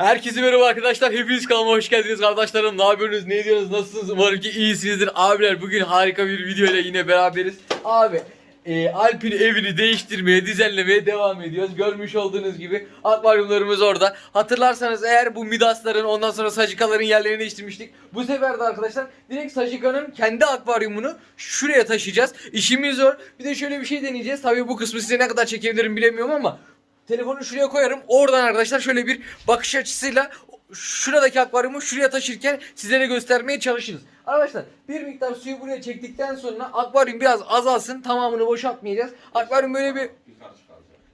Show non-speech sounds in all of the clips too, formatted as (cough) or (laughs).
Herkese merhaba arkadaşlar. Hepiniz kanalıma hoş geldiniz kardeşlerim. Ne yapıyorsunuz? Ne ediyorsunuz? Nasılsınız? Umarım ki iyisinizdir. Abiler bugün harika bir video ile yine beraberiz. Abi e, Alp'in evini değiştirmeye, düzenlemeye devam ediyoruz. Görmüş olduğunuz gibi akvaryumlarımız orada. Hatırlarsanız eğer bu Midas'ların ondan sonra Sajikaların yerlerini değiştirmiştik. Bu sefer de arkadaşlar direkt Sajika'nın kendi akvaryumunu şuraya taşıyacağız. İşimiz zor. Bir de şöyle bir şey deneyeceğiz. Tabii bu kısmı size ne kadar çekebilirim bilemiyorum ama Telefonu şuraya koyarım. Oradan arkadaşlar şöyle bir bakış açısıyla şuradaki akvaryumu şuraya taşırken sizlere göstermeye çalışırız. Arkadaşlar bir miktar suyu buraya çektikten sonra akvaryum biraz azalsın. Tamamını boşaltmayacağız. Akvaryum böyle bir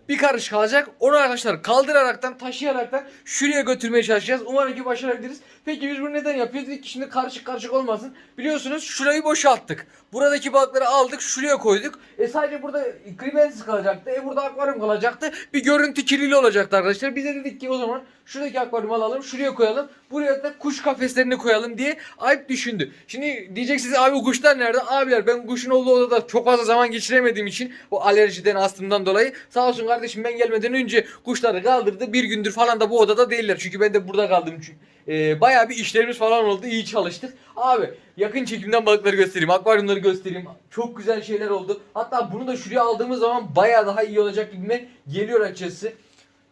bir karış kalacak. Onu arkadaşlar kaldıraraktan, taşıyaraktan şuraya götürmeye çalışacağız. Umarım ki başarabiliriz. Peki biz bunu neden yapıyoruz? Ki şimdi karışık karışık olmasın. Biliyorsunuz şurayı boşalttık. Buradaki balıkları aldık, şuraya koyduk. E sadece burada kribensiz kalacaktı. E burada akvaryum kalacaktı. Bir görüntü kirliliği olacaktı arkadaşlar. Biz de dedik ki o zaman şuradaki akvaryumu alalım, şuraya koyalım. Buraya da kuş kafeslerini koyalım diye Alp düşündü. Şimdi diyeceksiniz abi kuşlar nerede? Abiler ben kuşun olduğu odada çok fazla zaman geçiremediğim için bu alerjiden astımdan dolayı sağ olsun kardeşim ben gelmeden önce kuşları kaldırdı. Bir gündür falan da bu odada değiller. Çünkü ben de burada kaldım. Çünkü e, bayağı bir işlerimiz falan oldu. İyi çalıştık. Abi yakın çekimden balıkları göstereyim. Akvaryumları göstereyim. Çok güzel şeyler oldu. Hatta bunu da şuraya aldığımız zaman bayağı daha iyi olacak gibime geliyor açıkçası.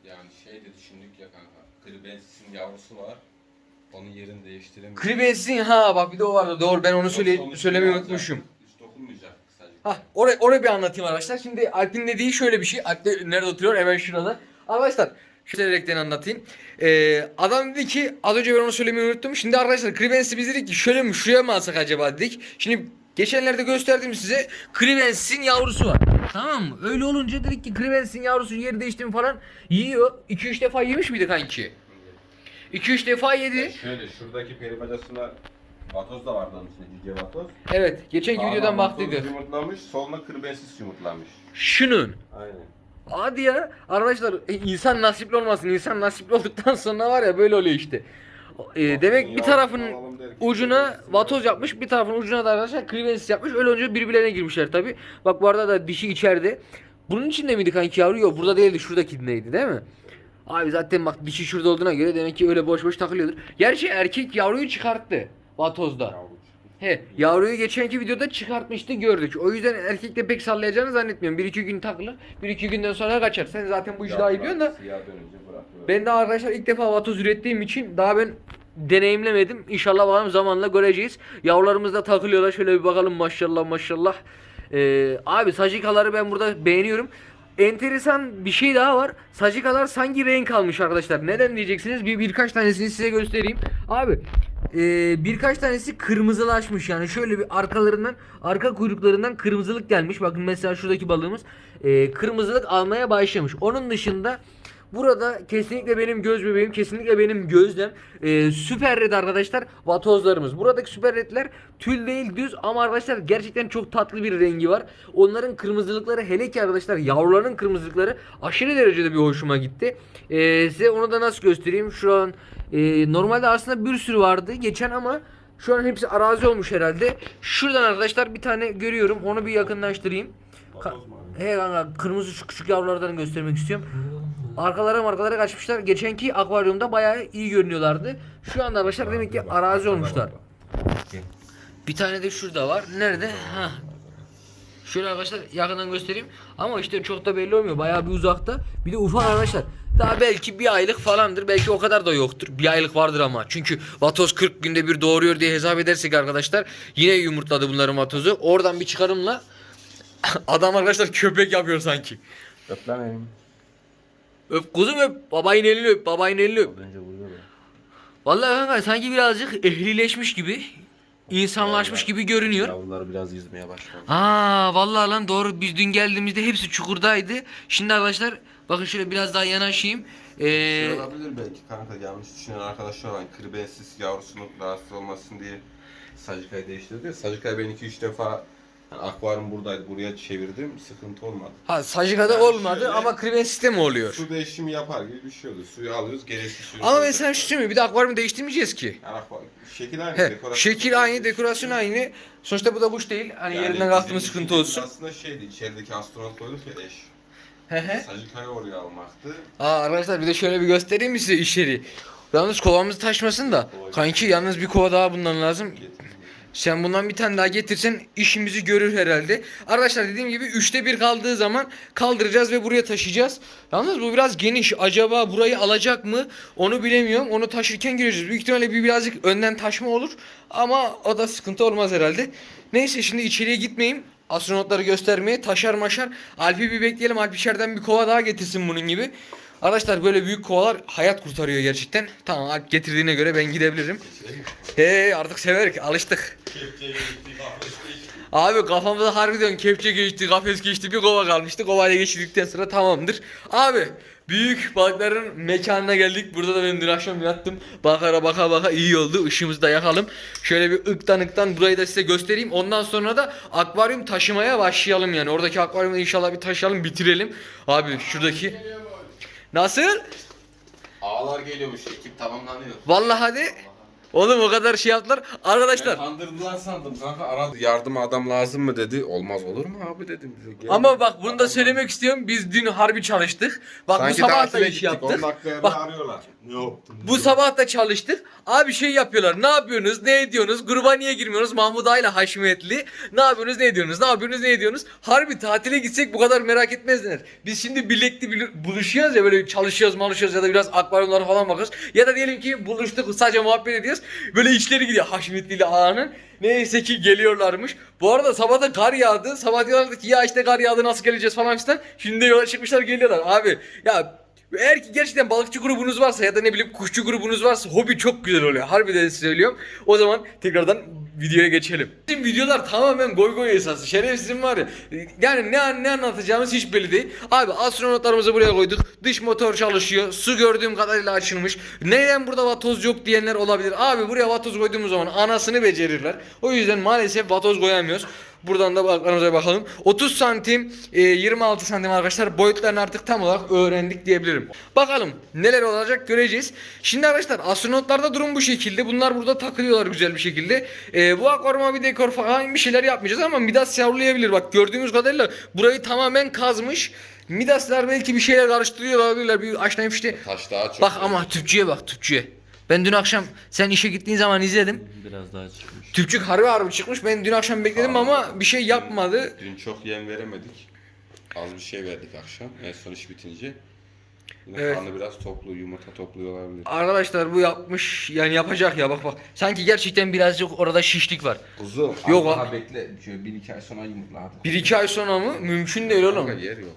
Yani şey de düşündük ya kanka. Kribensis'in yavrusu var. Onun yerini değiştiremiyoruz. Kribensin ha bak bir de o vardı. Doğru ben onu söyle Sonuç söylemeyi unutmuşum. Hiç dokunmayacak sadece. Ha oraya oraya bir anlatayım arkadaşlar. Şimdi Alp'in dediği şöyle bir şey. Alp de nerede oturuyor? Hemen şurada. Arkadaşlar şu direkten anlatayım. Ee, adam dedi ki az önce ben onu söylemeyi unuttum. Şimdi arkadaşlar Kribens'i biz dedik ki şöyle mi şuraya mı alsak acaba dedik. Şimdi geçenlerde gösterdim size Kribens'in yavrusu var. Tamam mı? Öyle olunca dedik ki Kribens'in yavrusu yeri değişti falan yiyor. 2-3 defa yemiş miydi kanki? 2-3 defa yedi. Şöyle şuradaki peri bacasına vatoz da vardı onun içinde cüce vatoz. Evet geçenki Sağına videodan vatoz baktıydık. Yumurtlamış, soluna kribensis yumurtlamış. Şunun. Aynen. Hadi ya arkadaşlar e, insan nasipli olmasın. İnsan nasipli olduktan sonra var ya böyle oluyor işte. E, demek bir derken ucuna vatoz yapmış, bir tarafın ucuna da arkadaşlar krivensis yapmış. Öyle olunca birbirlerine girmişler tabi. Bak bu arada da dişi içeride. Bunun içinde miydi kanki yavru? Yok burada değildi. Şuradakindeydi değil mi? Abi zaten bak dişi şurada olduğuna göre demek ki öyle boş boş takılıyordur. Gerçi erkek yavruyu çıkarttı vatozda. yavru. He, yavruyu geçenki videoda çıkartmıştı gördük. O yüzden erkekle pek sallayacağını zannetmiyorum. Bir iki gün takılır. Bir iki günden sonra kaçar. Sen zaten bu işi daha iyi biliyorsun da. Ben de arkadaşlar ilk defa vatoz ürettiğim için daha ben deneyimlemedim. İnşallah bakalım zamanla göreceğiz. Yavrularımız da takılıyorlar. Şöyle bir bakalım maşallah maşallah. Ee, abi sajikaları ben burada beğeniyorum. Enteresan bir şey daha var. Sajikalar sanki renk almış arkadaşlar. Neden diyeceksiniz? Bir birkaç tanesini size göstereyim. Abi ee, birkaç tanesi kırmızılaşmış yani şöyle bir arkalarından arka kuyruklarından kırmızılık gelmiş. Bakın mesela şuradaki balığımız ee, kırmızılık almaya başlamış. Onun dışında Burada kesinlikle benim göz bebeğim, kesinlikle benim gözlem. Ee, süper red arkadaşlar vatozlarımız. Buradaki süper redler tül değil düz ama arkadaşlar gerçekten çok tatlı bir rengi var. Onların kırmızılıkları hele ki arkadaşlar yavruların kırmızılıkları aşırı derecede bir hoşuma gitti. Ee, size onu da nasıl göstereyim? Şu an e, normalde aslında bir sürü vardı geçen ama şu an hepsi arazi olmuş herhalde. Şuradan arkadaşlar bir tane görüyorum. Onu bir yakınlaştırayım. Ka-? He kanka kırmızı şu küçük yavrulardan göstermek istiyorum. Arkalara markalara kaçmışlar. Geçenki akvaryumda bayağı iyi görünüyorlardı. Şu anda arkadaşlar demek ki arazi olmuşlar. Bir tane de şurada var. Nerede? Ha. Şöyle arkadaşlar yakından göstereyim. Ama işte çok da belli olmuyor. Bayağı bir uzakta. Bir de ufak arkadaşlar. Daha belki bir aylık falandır. Belki o kadar da yoktur. Bir aylık vardır ama. Çünkü vatoz 40 günde bir doğuruyor diye hesap edersek arkadaşlar. Yine yumurtladı bunların vatozu. Oradan bir çıkarımla (laughs) adam arkadaşlar köpek yapıyor sanki. Öp lan elimi. Öp kuzum öp. Babayın elini öp. Babayın elini öp. Bence burada da. Vallahi kanka sanki birazcık ehlileşmiş gibi. insanlaşmış gibi görünüyor. Yavrular biraz yüzmeye başladı. Aa vallahi lan doğru biz dün geldiğimizde hepsi çukurdaydı. Şimdi arkadaşlar bakın şöyle biraz daha yanaşayım. Ee, Şey olabilir belki kanka yanlış düşünen arkadaşlar var. Kribensis yavrusunun rahatsız olmasın diye Sajika'yı değiştirdi. Sajika'yı ben 2-3 defa yani akvaryum buradaydı buraya çevirdim sıkıntı olmadı. ha Sajika'da Yani olmadı şöyle- ama kriven sistemi oluyor. Su değişimi yapar gibi bir şey oluyor. Suyu alıyoruz gereksiz suyu. Ama ben sana şu söyleyeyim mi? bir de akvaryumu değiştirmeyeceğiz ki. Yani akvaryum- şekil aynı. He, dekorasyon şekil aynı, dekorasyon aynı. Sonuçta bu da kuş değil. Hani Yani yerinden kalktı mı bizim sıkıntı olsun. Aslında şeydi içerideki astronot koyduk ya eş. He he. Sajika'yı oraya almaktı. Aa arkadaşlar bir de şöyle bir göstereyim mi size içeri? Yalnız kovamız taşmasın da. Kanki yalnız bir kova daha bundan lazım. Sen bundan bir tane daha getirsen işimizi görür herhalde. Arkadaşlar dediğim gibi üçte bir kaldığı zaman kaldıracağız ve buraya taşıyacağız. Yalnız bu biraz geniş. Acaba burayı alacak mı? Onu bilemiyorum. Onu taşırken göreceğiz. Büyük ihtimalle bir birazcık önden taşma olur. Ama o da sıkıntı olmaz herhalde. Neyse şimdi içeriye gitmeyeyim. Astronotları göstermeye taşar maşar. Alp'i bir bekleyelim. Alp içeriden bir kova daha getirsin bunun gibi. Arkadaşlar böyle büyük kovalar hayat kurtarıyor gerçekten. Tamam Alp getirdiğine göre ben gidebilirim. He artık severek alıştık. Abi kafamıza harbiden kepçe geçti, kafes geçti, bir kova kalmıştı. Kovayla geçirdikten sonra tamamdır. Abi büyük balıkların mekanına geldik. Burada da ben dün akşam yattım. Bakara baka baka iyi oldu. Işığımızı da yakalım. Şöyle bir ıktan ıktan burayı da size göstereyim. Ondan sonra da akvaryum taşımaya başlayalım yani. Oradaki akvaryumu inşallah bir taşıyalım, bitirelim. Abi şuradaki Nasıl? Ağlar geliyormuş ekip tamamlanıyor. Vallahi hadi. Oğlum o kadar şey yaptılar. Arkadaşlar Kandırdılar sandım kanka aradı. Yardıma adam lazım mı dedi. Olmaz olur mu abi dedim. Bize gel. Ama bak bunu da söylemek istiyorum. Biz dün harbi çalıştık. Bak Sanki bu sabah da iş gittik, yaptık. 10 dakikaya Bak arıyorlar. Ne yaptın? bu sabah da çalıştık. Abi şey yapıyorlar. Ne yapıyorsunuz? Ne ediyorsunuz? Gruba niye girmiyorsunuz? Mahmut Ayla Haşmetli. Ne yapıyorsunuz? Ne ediyorsunuz? Ne yapıyorsunuz? Ne ediyorsunuz? Harbi tatile gitsek bu kadar merak etmezler. Biz şimdi birlikte bil- buluşuyoruz ya böyle çalışıyoruz, malışıyoruz ya da biraz akvaryumlara falan bakıyoruz. Ya da diyelim ki buluştuk sadece muhabbet ediyoruz. Böyle içleri gidiyor Haşmetli Ağa'nın. Neyse ki geliyorlarmış. Bu arada sabah da kar yağdı. Sabah diyorlardı ki ya işte kar yağdı nasıl geleceğiz falan filan. Şimdi de yola çıkmışlar geliyorlar. Abi ya eğer ki gerçekten balıkçı grubunuz varsa ya da ne bileyim kuşçu grubunuz varsa hobi çok güzel oluyor. Harbiden söylüyorum. O zaman tekrardan videoya geçelim. Bizim videolar tamamen goy goy esası. Şerefsizim var ya. Yani ne, ne anlatacağımız hiç belli değil. Abi astronotlarımızı buraya koyduk. Dış motor çalışıyor. Su gördüğüm kadarıyla açılmış. Neden burada vatoz yok diyenler olabilir. Abi buraya vatoz koyduğumuz zaman anasını becerirler. O yüzden maalesef vatoz koyamıyoruz. Buradan da balıklarımıza bakalım. 30 santim, e, 26 santim arkadaşlar boyutlarını artık tam olarak öğrendik diyebilirim. Bakalım neler olacak göreceğiz. Şimdi arkadaşlar astronotlarda durum bu şekilde. Bunlar burada takılıyorlar güzel bir şekilde. E, bu akvaryuma bir dekor falan bir şeyler yapmayacağız ama Midas yavrulayabilir. Bak gördüğümüz kadarıyla burayı tamamen kazmış. Midaslar belki bir şeyler karıştırıyor olabilirler. Bir açlayayım işte. Taş daha çok. Bak ama tüpçüye bak tüpçüye. Ben dün akşam sen işe gittiğin zaman izledim. Biraz daha çıkmış. Tüpçük harbi harbi çıkmış. Ben dün akşam bekledim ama bir şey yapmadı. Dün çok yem veremedik. Az bir şey verdik akşam. En son iş bitince. Yine Evet. karnı biraz toplu, yumurta topluyor olabilir. Arkadaşlar bu yapmış yani yapacak ya bak bak. Sanki gerçekten birazcık orada şişlik var. Kuzu. Yok daha abi. bekle. Şöyle bir iki ay sonra yumurtladı. Bir iki ay sonra mı? Mümkün değil oğlum. Yer yok.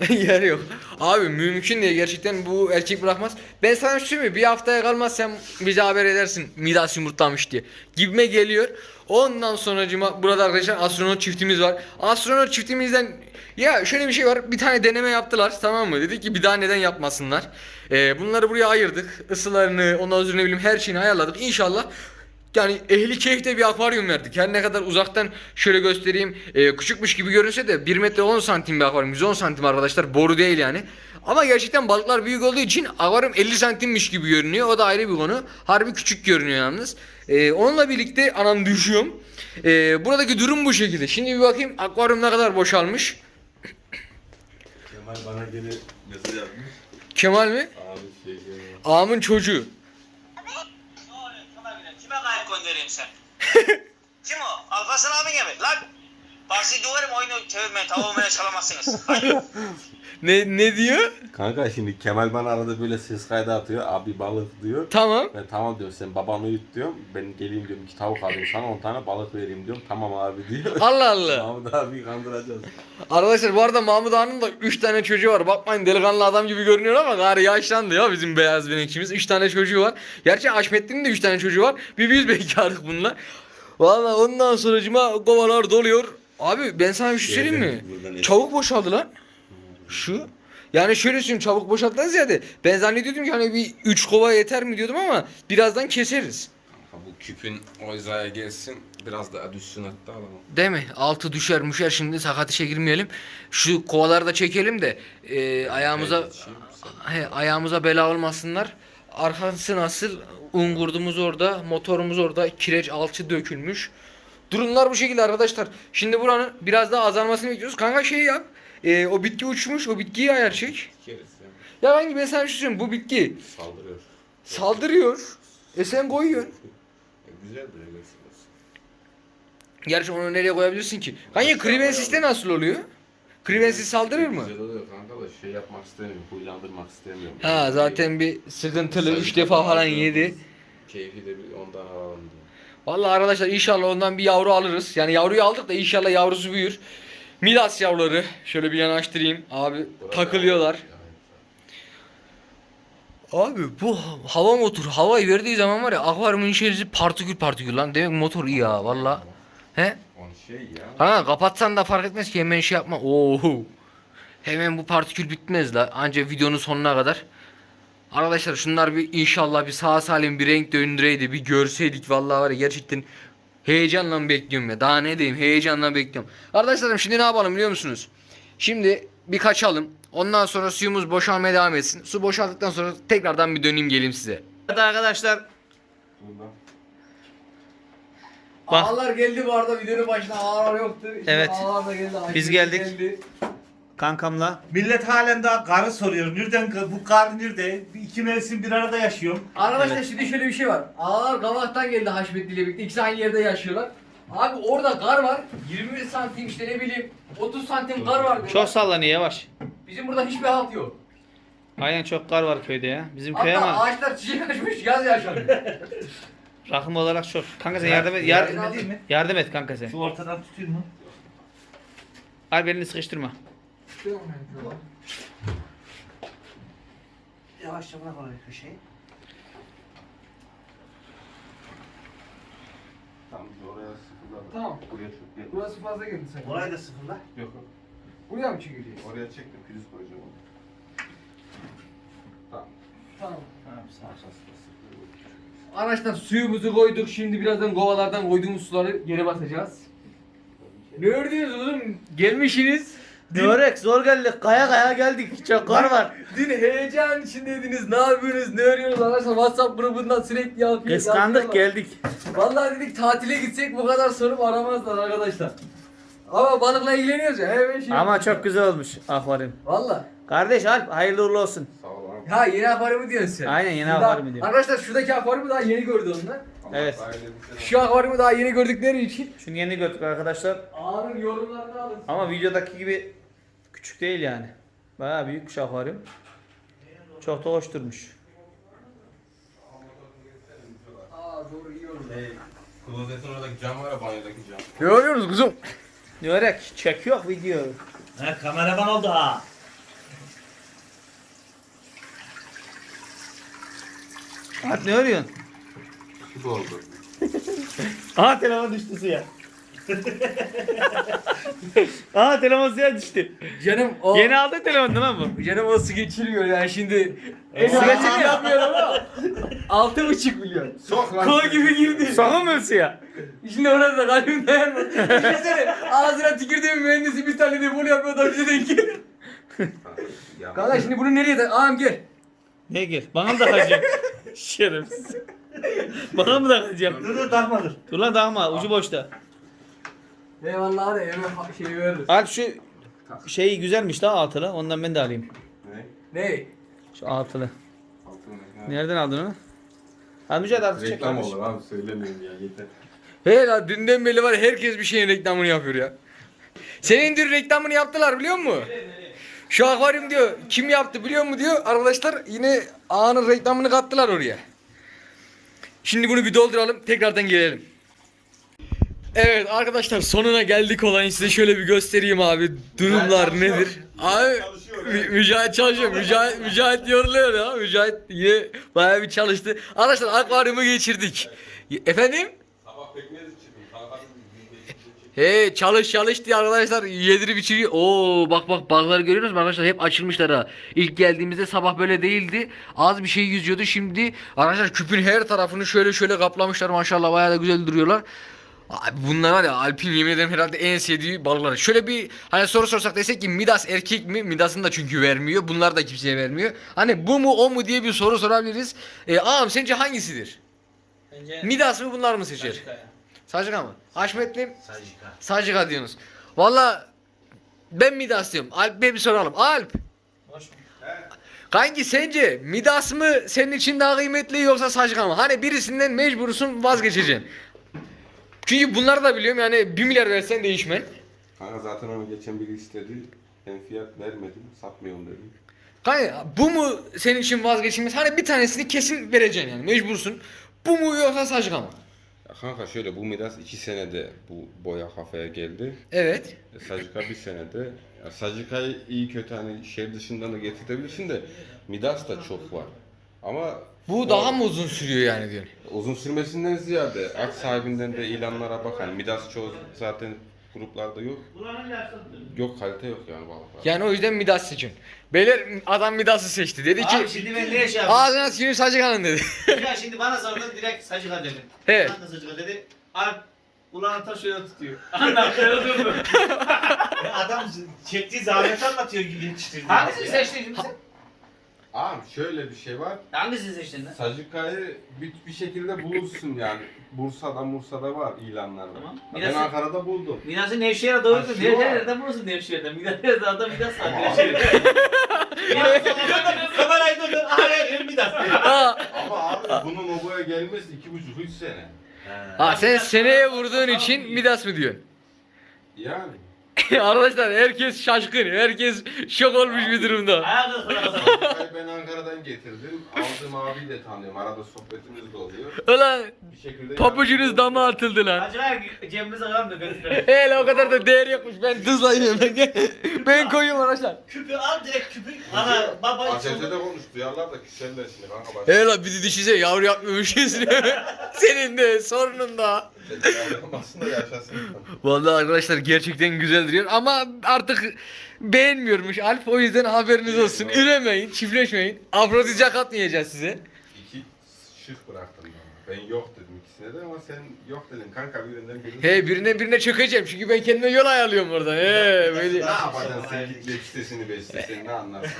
(laughs) Yer yok. Abi mümkün değil gerçekten bu erkek bırakmaz. Ben sana bir şey mi? Bir haftaya kalmaz bize haber edersin Midas yumurtlamış diye. Gibime geliyor. Ondan sonra burada arkadaşlar astronot çiftimiz var. Astronot çiftimizden ya şöyle bir şey var. Bir tane deneme yaptılar tamam mı? Dedik ki bir daha neden yapmasınlar. Ee, bunları buraya ayırdık. Isılarını ondan sonra ne bileyim her şeyini ayarladık. İnşallah yani ehli keyifte bir akvaryum verdik. Her ne kadar uzaktan şöyle göstereyim e, küçükmüş gibi görünse de 1 metre 10 santim bir akvaryum. 110 santim arkadaşlar boru değil yani. Ama gerçekten balıklar büyük olduğu için akvaryum 50 santimmiş gibi görünüyor. O da ayrı bir konu. Harbi küçük görünüyor yalnız. E, onunla birlikte anam düşüyorum. E, buradaki durum bu şekilde. Şimdi bir bakayım akvaryum ne kadar boşalmış. Kemal bana gene mesaj yapmış. Kemal mi? Abi şey. Ağamın çocuğu. Ne oluyor Kemal Bey? Kime kayıp göndereyim sen? Kim o? Alparslan abi gibi. Lan! Bahsi duvarım oyunu çevirmeyin, tavuğumaya çalamazsınız. Ne ne diyor? Kanka şimdi Kemal bana arada böyle ses kaydı atıyor. Abi balık diyor. Tamam. Ben tamam diyorum sen babanı uyut diyorum. Ben geleyim diyorum iki tavuk alayım sana 10 tane balık vereyim diyorum. Tamam abi diyor. Allah Allah. (laughs) Mahmut abi kandıracağız. Arkadaşlar bu arada Mahmut Ağa'nın da 3 tane çocuğu var. Bakmayın delikanlı adam gibi görünüyor ama gari yaşlandı ya bizim beyaz benekçimiz. 3 tane çocuğu var. Gerçi Haşmettin'in de 3 tane çocuğu var. Bir biz bekardık bunlar. Valla ondan sonracıma kovalar doluyor. Abi ben sana bir şey söyleyeyim mi? Buradan Çabuk boşaldı lan. Şu. Yani şöyle söyleyeyim çabuk boşalttan ziyade ben zannediyordum ki hani bir 3 kova yeter mi diyordum ama birazdan keseriz. Kanka bu küpün o hizaya gelsin. Biraz daha düşsün hatta alalım. Değil mi? Altı düşer müşer şimdi sakat işe girmeyelim. Şu kovaları da çekelim de e, ayağımıza sen- he, ayağımıza bela olmasınlar. Arkası nasıl? Ungurdumuz orada, motorumuz orada, kireç alçı dökülmüş. Durumlar bu şekilde arkadaşlar. Şimdi buranın biraz daha azalmasını bekliyoruz. Kanka şey yap. e, o bitki uçmuş, o bitkiyi ayar çek. Ya. Ben bir şey söyleyeyim. Bu bitki Saldırıyor. Saldırıyor. E sen koyuyorsun. (laughs) E, güzel. Gerçi onu nereye koyabilirsin ki? Kanka Krivensis'te nasıl oluyor? Krivensis saldırır mı? Güzel oluyor kanka da şey yapmak istemiyorum. Huylandırmak istemiyorum. Ha zaten bir sıkıntılı 3 defa falan yedi. Keyfi de bir ondan alalım diye. Vallahi arkadaşlar inşallah ondan bir yavru alırız. Yani yavruyu aldık da inşallah yavrusu büyür. Milas yavruları şöyle bir yanaştırayım. Abi Burada- takılıyorlar. Abi bu hava motoru havayı verdiği zaman var ya akvaryumun içerisi partikül partikül lan. Demek motor iyi ya valla. He? Şey ya. Ha kapatsan da fark etmez ki hemen şey yapma. Oo. Hemen bu partikül bitmez la. Anca videonun sonuna kadar. Arkadaşlar şunlar bir inşallah bir sağ salim bir renk döndüreydi. Bir görseydik vallahi var ya gerçekten heyecanla bekliyorum ya. Daha ne diyeyim heyecanla bekliyorum. Arkadaşlarım şimdi ne yapalım biliyor musunuz? Şimdi bir kaçalım. Ondan sonra suyumuz boşalmaya devam etsin. Su boşaldıktan sonra tekrardan bir döneyim geleyim size. Evet arkadaşlar. Bak. Ağlar geldi bu arada videonun başında ağlar yoktu. Şimdi Evet. Ağlar da geldi. Biz geldik. geldi. Kankamla. Millet halen daha karı soruyor. Nereden bu kar nerede? Bir iki mevsim bir arada yaşıyorum. Arkadaşlar şimdi şöyle bir şey var. Ağlar Gavak'tan geldi Haşmetli ile birlikte. İkisi aynı yerde yaşıyorlar. Abi orada kar var. 20 santim işte ne bileyim 30 santim kar var. diyorlar. Çok sallanıyor yavaş. Bizim burada hiçbir halt yok. Aynen çok kar var köyde ya. Bizim köy Hatta ama ağaçlar çiçek açmış yaz yaşanıyor. (laughs) rakım olarak çok. Kanka sen yardım et. Yardım, yardım edeyim mi? yardım et kanka sen. Şu ortadan tutayım mı? Al belini sıkıştırma. Yavaşça bırak oraya köşeyi. Tamam biz oraya sıfırladık. Tamam. Buraya çok gel. Burası fazla geldi sen. Orayı da sıfırla. Yok yok. Buraya mı çekeceğiz? Oraya çek de priz koyacağım. onu. Tamam. Tamam. Tamam sağ ol. Arkadaşlar suyumuzu koyduk. Şimdi birazdan kovalardan koyduğumuz suları geri basacağız. Ne ördünüz oğlum? Gelmişsiniz. Dörek zor geldik. Kaya kaya geldik. Çok kar var. Dün heyecan içindeydiniz. Ne yapıyorsunuz? Ne arıyorsunuz arkadaşlar? WhatsApp grubundan sürekli yapıyor. Kıskandık yapıyorlar. geldik. Vallahi dedik tatile gitsek bu kadar sorup aramazlar arkadaşlar. Ama balıkla ilgileniyoruz ya. Hemen şey Ama çok güzel olmuş akvaryum. Valla. Kardeş Alp hayırlı uğurlu olsun. Sağ ol abi. Ha yeni akvaryumu diyorsun sen. Aynen, yeni Şurada- akvaryumu diyorum. Arkadaşlar şuradaki akvaryumu daha yeni gördü onlar. Evet. ailemizden- Şu akvaryumu daha yeni gördükleri için Şunu yeni gördük arkadaşlar. ağanın yorumlarını alın. Ama videodaki gibi küçük değil yani. Bayağı büyükmüş akvaryum. Çok da hoş durmuş. Aa doğru iyi yorum. Hey, klozetin oradaki cam var ya banyodaki cam. Görüyoruz kuzum. Dörek çekiyor video. Ha kameraman oldu ha. Alp ne örüyorsun? Su oldu. (laughs) Aha telefon düştü suya. (laughs) Aha telefon suya düştü. Canım o Yeni aldın telefonu lan bu. canım o su geçirmiyor yani şimdi. Evet. Su geçirmiyor ama. Altı buçuk milyon. Sok lan. Kol gibi girdi. Sakın mı suya? Şimdi orada da kalbim dayanmadı. Düşünsene ağzına tükürdüğüm mühendisi bir tane de bunu yapıyor da bize denk gelir. Kanka şimdi bunu nereye de? Ağam gel. Ne gel? Bana mı takacak? (laughs) Şerefsiz. (laughs) Bana mı takacak? Dur dur takma dur. Dur lan takma ucu boşta. Eyvallah hadi hemen ha- şey veririz. Alp şu şeyi güzelmiş daha altılı. Ondan ben de alayım. Ne? Ne? Şu altılı. Altın ne? Nereden aldın onu? Al Mücahit artık çek Reklam kardeşim. olur abi söylemiyorum ya yeter. He la dünden beri var ya, herkes bir şeyin reklamını yapıyor ya. Senin dün reklamını yaptılar biliyor musun? Şu akvaryum diyor kim yaptı biliyor musun diyor. Arkadaşlar yine ağanın reklamını kattılar oraya. Şimdi bunu bir dolduralım tekrardan gelelim. Evet arkadaşlar sonuna geldik olayın size şöyle bir göstereyim abi durumlar nedir? Abi Mü-. Mücahit çalışıyor. Mücahit, Mücahit yoruluyor ya. Mücahit yine bayağı bir çalıştı. Arkadaşlar akvaryumu geçirdik. Efendim? Sabah pekmez He çalış çalış diye arkadaşlar yedirip içiriyor. Oo bak bak bağları görüyorsunuz mu arkadaşlar hep açılmışlar ha. İlk geldiğimizde sabah böyle değildi. Az bir şey yüzüyordu. Şimdi arkadaşlar küpün her tarafını şöyle şöyle kaplamışlar maşallah bayağı da güzel duruyorlar. Abi bunlar var ya Alp'in yemin ederim herhalde en sevdiği balıklar. Şöyle bir hani soru sorsak desek ki Midas erkek mi? Midas'ını da çünkü vermiyor. Bunlar da kimseye vermiyor. Hani bu mu o mu diye bir soru sorabiliriz. E, ağam sence hangisidir? Bence Midas mı bunlar mı seçer? Sacıka mı? Haşmetli Sacika. Sacıka diyorsunuz. Valla ben Midas diyorum. Alp'e bir soralım. Alp Boş mu? Kanki sence Midas mı senin için daha kıymetli yoksa Sajika mı? Hani birisinden mecbursun vazgeçeceksin. Çünkü bunları da biliyorum yani 1 milyar versen değişmen. Kanka zaten onu geçen biri istedi. Ben fiyat vermedim, satmıyorum dedim. Kanka bu mu senin için vazgeçilmez? Hani bir tanesini kesin vereceksin yani mecbursun. Bu mu yoksa Sajika mı? Ya kanka şöyle bu Midas 2 senede bu boya kafaya geldi. Evet. E, Sajika bir senede. Ya Sajika'yı iyi kötü hani şehir dışından da getirtebilirsin de Midas da çok var. Ama Bu o- daha mı uzun sürüyor yani diyorum. uzun sürmesinden ziyade aç sahibinden de ilanlara bak. Hani Midas çoğu zaten gruplarda yok. Yok kalite yok yani balıklar. Yani o yüzden Midas seçiyorsun. Beyler adam Midas'ı seçti. Dedi ki Abi şimdi ben ne şey yapayım? ağzına tüküreyim Sajika'nın dedi. Ya şimdi bana sordun direkt sacıka dedim. Evet. De sacıka dedi. Alp ulan taş şöyle tutuyor. (laughs) Ya adam çektiği zahmet anlatıyor gibi yetiştirdi. Hangisini seçtin şimdi sen? Abi şöyle bir şey var. Hangisini seçtin lan? Sajika'yı bir, bir şekilde bulursun yani. Bursa'da Mursa'da var ilanlarda. Tamam. Ben Midas'ı- Ankara'da buldum. Midas'ı Nevşehir'e doğru Ha, şu var. nereden bulursun Nevşehir'den? Midas adam Midas var Nevşehir'de. Kamerayı döndür. Hayır bir daha. Ha, Ama abi bunun o boya gelmesi iki buçuk üç sene. ha sen seneye vurduğun için Midas mı diyorsun? Yani. (laughs) Arkadaşlar herkes şaşkın. Herkes şok olmuş bir durumda. (laughs) Ben Ankara'dan getirdim. Aldığım abiyi de tanıyorum. Arada sohbetimiz de oluyor. Ulan Bir şekilde pabucunuz dama atıldı lan. Acayip cebimize kalan da götürelim. Hele o kadar da değer yokmuş. Ben tuzlayayım. (laughs) ben koyuyorum arkadaşlar. Küpü al direkt küpü. Ana baba ATT'de konuştu. Duyarlar da küseller şimdi kanka. Başka Hele bizi düşünse yavru yapmıyormuşuz. Senin de sorunun da. yaşasın. Vallahi arkadaşlar gerçekten güzel duruyor ama artık beğenmiyormuş Alp o yüzden haberiniz olsun. Üremeyin, çiftleşmeyin. Afrodizyak atmayacağız size. İki şık bıraktım bana. Ben yok dedim ikisine de ama sen yok dedin kanka birinden birini. He birine birine çökeceğim çünkü ben kendime yol ayarlıyorum orada. He böyle. Ne yapacaksın sen git web sitesini besle sen ne anlarsın.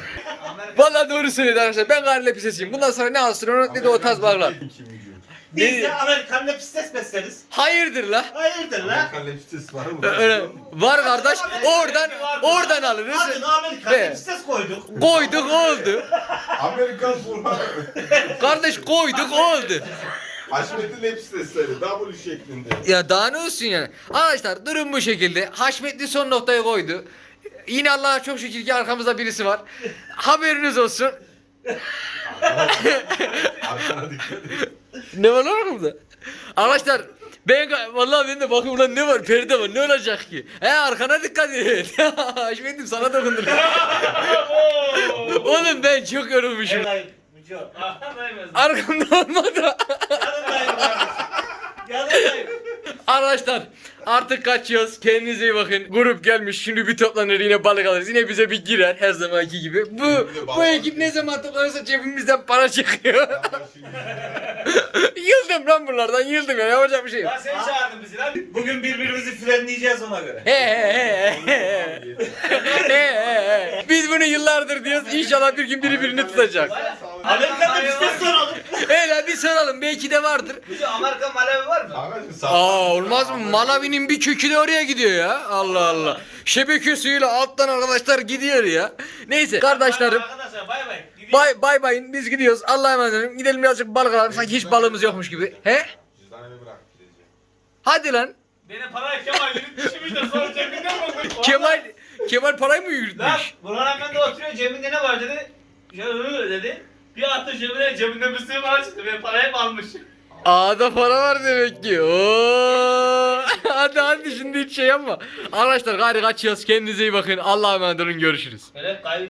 Vallahi doğru söyledi arkadaşlar. Ben Garle Pisesiyim. Bundan sonra ne astronot ne de o tarz bağlar. Biz de Amerikan lepistes besleriz. Hayırdır la? Hayırdır la? Sitesi var mı? Öyle, var kardeş. Oradan oradan alırız. Adını Amerikan He. lepistes koyduk. Koyduk oldu. Amerikan Burhan. Kardeş koyduk oldu. Haşmet'in sitesleri W şeklinde. Ya daha ne olsun yani. Arkadaşlar durum bu şekilde. Haşmetli son noktayı koydu. Yine Allah'a çok şükür ki arkamızda birisi var. Haberiniz olsun. Arkana dikkat et. Ne var lan burada? Arkadaşlar ben vallahi ben de bakıyorum ulan ne var perde var ne olacak ki? He arkana dikkat et. (laughs) Haşmet'im sana dokundum. Oğlum ben çok yorulmuşum. Yanındayım. Müco. Arkamda olmadı. Yanındayım. Yanındayım. Arkadaşlar artık kaçıyoruz. Kendinize iyi bakın. Grup gelmiş. Şimdi bir toplanır yine balık alırız. Yine bize bir girer her zamanki gibi. Bu bu ekip ne zaman toplanırsa cebimizden para çıkıyor. (laughs) yıldım lan bunlardan yıldım ya. Yapacak bir şey yok. Lan sen çağırdın bizi lan. Bugün birbirimizi frenleyeceğiz ona göre. He he he he. He he he. Biz bunu yıllardır diyoruz. İnşallah bir gün biri birini tutacak. Amerikan lepistes soralım. Hele bir soralım. Belki de vardır. Bizi Amerika Malawi var mı? Aa olmaz mı? Malawi'nin bir kökü de oraya gidiyor ya. Allah Allah. Şebeke suyuyla alttan arkadaşlar gidiyor ya. Neyse kardeşlerim. Arkadaşlar bay bay. Gidiyoruz. Bay bay bayın biz gidiyoruz. Allah'a emanet olun. Gidelim birazcık balık alalım. Sanki hiç balığımız yokmuş gibi. He? Bırak. Hadi lan. Benim parayı Kemal yürütmüşmüş de sonra cebinden bulduk. Kemal Kemal parayı mı Lan yürütmüş? Burhan Hakan da oturuyor cebinde ne var dedi. Şöyle dedi. Bir attı cebine cebinde bir sürü para çıktı. Benim parayı mı almış? Ağda para var demek ki. Oo. (laughs) hadi hadi şimdi hiç şey yapma. Arkadaşlar gari kaçıyoruz. Kendinize iyi bakın. Allah'a emanet olun. Görüşürüz. Kay